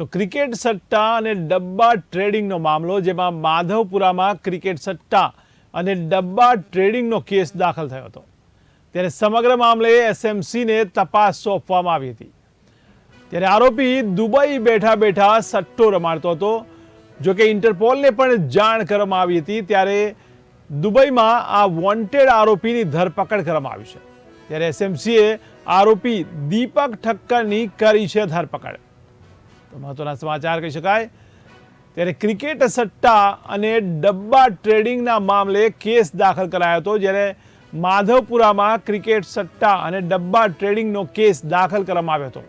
તો ક્રિકેટ સટ્ટા અને ડબ્બા ટ્રેડિંગનો મામલો, જેમાં માધવપુરામાં ક્રિકેટ સટ્ટા અને ડબ્બા ટ્રેડિંગનો કેસ દાખલ થયો હતો. ત્યારે સમગ્ર મામલે એસએમસીને તપાસ સોંપવામાં આવી હતી. ત્યારે આરોપી દુબઈ બેઠા બેઠા સટ્ટો રમાડતો હતો. જોકે ઇન્ટરપોલને પણ જાણ કરવામાં આવી હતી, ત્યારે દુબઈમાં આ વોન્ટેડ આરોપીની ધરપકડ કરવામાં આવી છે. ત્યારે એસએમસીએ આરોપી દીપક ઠક્કરની કરી છે ધરપકડ. તો મહત્વના સમાચાર કહી શકાય. ત્યારે ક્રિકેટ સટ્ટા અને ડબ્બા ટ્રેડિંગના મામલે કેસ દાખલ કરાયો હતો, જ્યારે માધવપુરામાં ક્રિકેટ સટ્ટા અને ડબ્બા ટ્રેડિંગનો કેસ દાખલ કરવામાં આવ્યો હતો.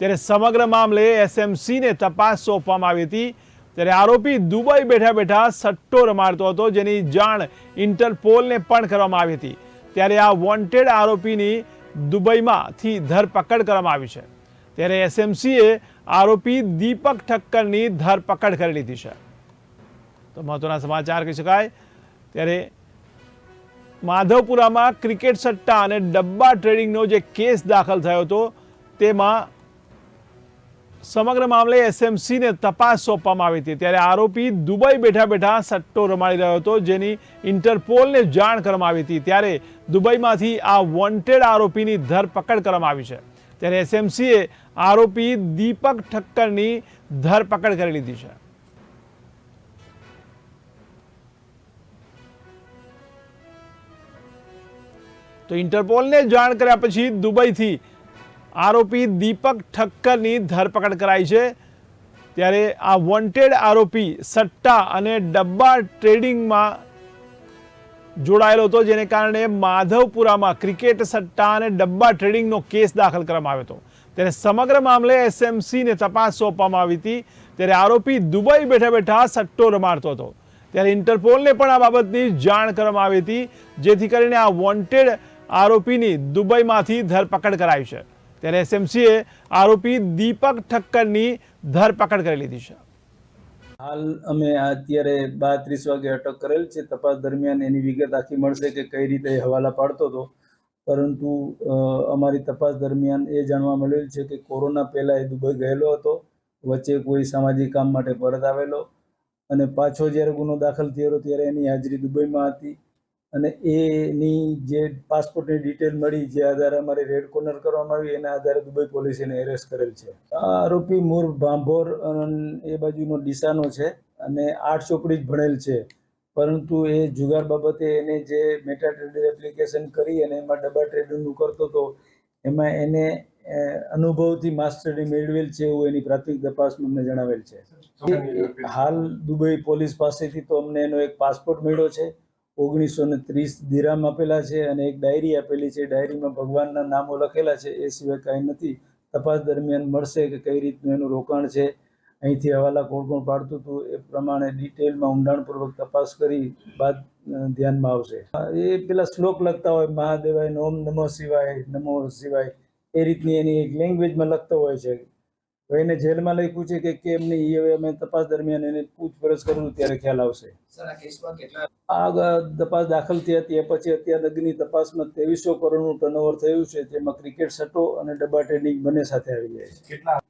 ત્યારે સમગ્ર મામલે એસએમસીને તપાસ સોંપવામાં આવી હતી. ત્યારે આરોપી દુબઈ બેઠા બેઠા સટ્ટો રમાડતો હતો, જેની જાણ ઇન્ટરપોલને પણ કરવામાં આવી હતી. ત્યારે આ વોન્ટેડ આરોપીની દુબઈમાંથી ધરપકડ કરવામાં આવી છે. ત્યારે એસએમસીએ આરોપી દીપક ઠક્કરની ધરપકડ કરી લીધી છે. તો મહત્વના સમાચાર કહી શકાય. ત્યારે માધવપુરામાં ક્રિકેટ સટ્ટા અને ડબ્બા ટ્રેડિંગનો જે કેસ દાખલ થયો હતો, તેમાં સમગ્ર મામલે એસએમસીને તપાસ સોંપવામાં આવી હતી. ત્યારે આરોપી દુબઈ બેઠા બેઠા સટ્ટો રમાડી રહ્યો હતો, જેની ઇન્ટરપોલને જાણ કરવામાં આવી હતી. ત્યારે દુબઈમાંથી આ વોન્ટેડ આરોપીની ધરપકડ કરવામાં આવી છે. ત્યારે એસએમસીએ આરોપી દીપક ઠક્કરની ધરપકડ કરી લીધી છે. તો ઇન્ટરપોલને જાણ કર્યા પછી દુબઈથી આરોપી દીપક ઠક્કરની ધરપકડ કરાઈ છે. ત્યારે આ વોન્ટેડ આરોપી સટ્ટા અને ડબ્બા ટ્રેડિંગમાં જોડાયેલો હતો, જેને કારણે માધવપુરામાં ક્રિકેટ સટ્ટા અને ડબ્બા ટ્રેડિંગનો કેસ દાખલ કરવામાં આવ્યો હતો. ત્યારે સમગ્ર મામલે એસએમસીને તપાસ સોંપવામાં આવી હતી. ત્યારે આરોપી દુબઈ બેઠા બેઠા સટ્ટો રમાડતો હતો. ત્યારે ઇન્ટરપોલને પણ આ બાબતની જાણ કરવામાં આવી હતી, જેથી કરીને આ વોન્ટેડ આરોપીની દુબઈમાંથી ધરપકડ કરાઈ છે. ત્યારે એસએમસીએ આરોપી દીપક ઠક્કરની ધરપકડ કરી લીધી છે. હાલ અમે અત્યારે બાત્રીસ વાગે અટક કરેલ છે. તપાસ દરમિયાન એની વિગત આખી મળશે કે કઈ રીતે હવાલા પાડતો હતો. પરંતુ અમારી તપાસ દરમિયાન એ જાણવા મળેલ છે કે કોરોના પહેલાં એ દુબઈ ગયેલો હતો. વચ્ચે કોઈ સામાજિક કામ માટે પરત આવેલો. અને પાછો જ્યારે ગુનો દાખલ થયો ત્યારે એની હાજરી દુબઈમાં હતી. અને એની જે પાસપોર્ટની ડિટેલ મળી જે આધારે અમારે રેડ કોર્નર કરવામાં આવી એના આધારે દુબઈ પોલીસે એને એરેસ્ટ કરેલ છે. આ આરોપી મૂળ ભાંભોર એ બાજુનો ડીસાનો છે અને આઠ ચોપડી જ ભણેલ છે. પરંતુ એ જુગાર બાબતે એને જે મેટા ટ્રેડર એપ્લિકેશન કરી અને એમાં ડબા ટ્રેડિંગનું કરતો હતો એમાં એને અનુભવથી માસ્ટરી મેળવેલ છે એવું એની પ્રાથમિક તપાસમાં અમને જણાવેલ છે. હાલ દુબઈ પોલીસ પાસેથી તો અમને એનો એક પાસપોર્ટ મળ્યો છે. ઓગણીસો ને ત્રીસ દિરામ આપેલા છે અને એક ડાયરી આપેલી છે. ડાયરીમાં ભગવાનના નામો લખેલા છે. એ સિવાય કાંઈ નથી. તપાસ દરમિયાન મળશે કે કઈ રીતનું એનું રોકાણ છે. અહીંથી હવાલા કોણ કોણ પાડતું હતું એ પ્રમાણે ડિટેલમાં ઊંડાણપૂર્વક તપાસ કરી બાદ ધ્યાનમાં આવશે. એ પેલા શ્લોક લખતા હોય, મહાદેવાય નોમ નમો શિવાય નમો શિવાય. એ રીતની એની એક લેંગ્વેજમાં લખતો હોય છે. હવે એને જેલમાં લખ્યું છે કે કેમ નહીં એ હવે અમે તપાસ દરમિયાન એને પૂછપરછ કરું ત્યારે ખ્યાલ આવશે. આ તપાસ દાખલ થઈ હતી એ પછી અત્યાર લગીની તપાસમાં ત્રેવીસો કરોડનું ટર્નઓવર થયું છે જેમાં ક્રિકેટ સટ્ટો અને ડબ્બા ટ્રેડિંગ બંને સાથે આવી જાય છે. કેટલા?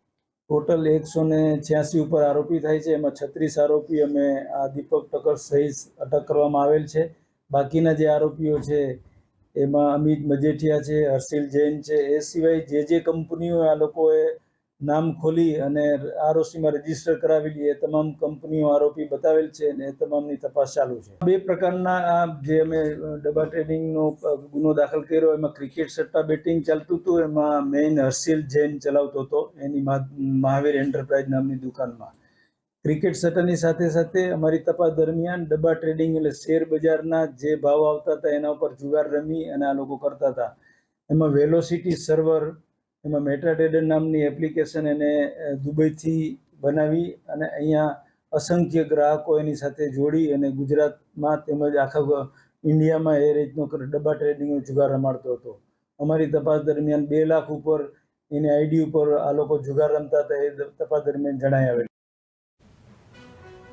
ટોટલ એકસો ને છ્યાસી ઉપર આરોપી થાય છે એમાં છત્રીસ આરોપી અમે આ દીપક ટકર સહિત અટક કરવામાં આવેલ છે. બાકીના જે આરોપીઓ છે એમાં અમિત મજેઠિયા છે હર્ષિલ જૈન છે એ સિવાય જે જે કંપનીઓ આ લોકોએ નામ ખોલી અને આરઓસીમાં રજિસ્ટર કરાવેલી એ તમામ કંપનીઓ આરોપી બતાવેલ છે અને એ તમામની તપાસ ચાલુ છે. બે પ્રકારના આ જે અમે ડબ્બા ટ્રેડિંગનો ગુનો દાખલ કર્યો, એમાં ક્રિકેટ સટ્ટા બેટિંગ ચાલતું હતું, એમાં મેઇન હર્ષિલ જૈન ચલાવતો હતો, એની મહા- મહાવીર એન્ટરપ્રાઇઝ નામની દુકાનમાં. ક્રિકેટ સટ્ટાની સાથે સાથે અમારી તપાસ દરમિયાન ડબ્બા ટ્રેડિંગ એટલે શેર બજારના જે ભાવ આવતા હતા એના ઉપર જુગાર રમી અને આ લોકો કરતા હતા. એમાં વેલોસિટી સર્વર એમાં મેટાડેડર નામની એપ્લિકેશન એને દુબઈથી બનાવી અને અહીંયા અસંખ્ય ગ્રાહકો એની સાથે જોડી અને ગુજરાતમાં તેમજ આખા ઇન્ડિયામાં એ રીતનો ડબ્બા ટ્રેડિંગનો જુગાર રમાડતો હતો. અમારી તપાસ દરમિયાન બે લાખ ઉપર એની આઈડી ઉપર આ લોકો જુગાર રમતા હતા એ તપાસ દરમિયાન જણાઈ આવેલ